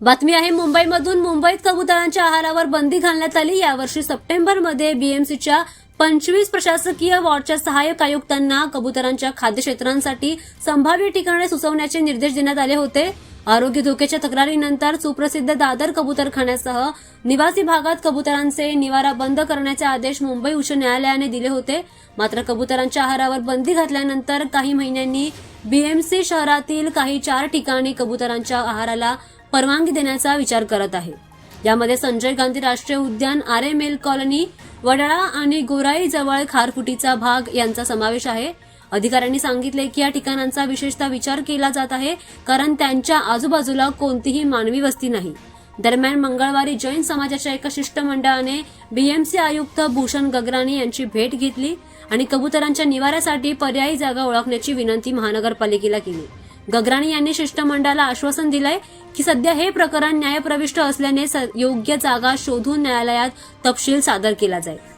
बातमी आहे मुंबईमधून मुंबईत कबुतरांच्या आहारावर बंदी घालण्यात आली. यावर्षी सप्टेंबरमध्ये बीएमसीच्या पंचवीस प्रशासकीय वॉर्डच्या सहाय्यक आयुक्तांना कबुतरांच्या खाद्यक्षेत्रांसाठी संभाव्य ठिकाणे सुचवण्याचे निर्देश देण्यात आले होते. आरोग्य धोक्याच्या तक्रारीनंतर सुप्रसिद्ध दादर कबुतरखान्यासह निवासी भागात कबुतरांचे निवारा बंद करण्याचे आदेश मुंबई उच्च न्यायालयाने दिले होते. मात्र कबुतरांच्या आहारावर बंदी घातल्यानंतर काही महिन्यांनी बीएमसी शहरातील काही चार ठिकाणी कबुतरांच्या आहाराला परवानगी देण्याचा विचार करत आहे. यामध्ये संजय गांधी राष्ट्रीय उद्यान R M L colony Wadala आणि गोराई जवळ खारफुटीचा भाग यांचा समावेश आहे. अधिकाऱ्यांनी सांगितले की या ठिकाणांचा विशेषतः विचार केला जात आहे कारण त्यांच्या आजूबाजूला कोणतीही मानवी वस्ती नाही. दरम्यान मंगळवारी जैन समाजाच्या एका शिष्टमंडळाने बीएमसी आयुक्त भूषण गगराणी यांची भेट घेतली आणि कबुतरांच्या निवाऱ्यासाठी पर्यायी जागा ओळखण्याची विनंती महानगरपालिकेला केली. गगराणी यांनी शिष्टमंडळाला आश्वासन दिलंय की सध्या हे प्रकरण न्यायप्रविष्ट असल्याने स- योग्य जागा शोधून न्यायालयात तपशील सादर केला जाईल.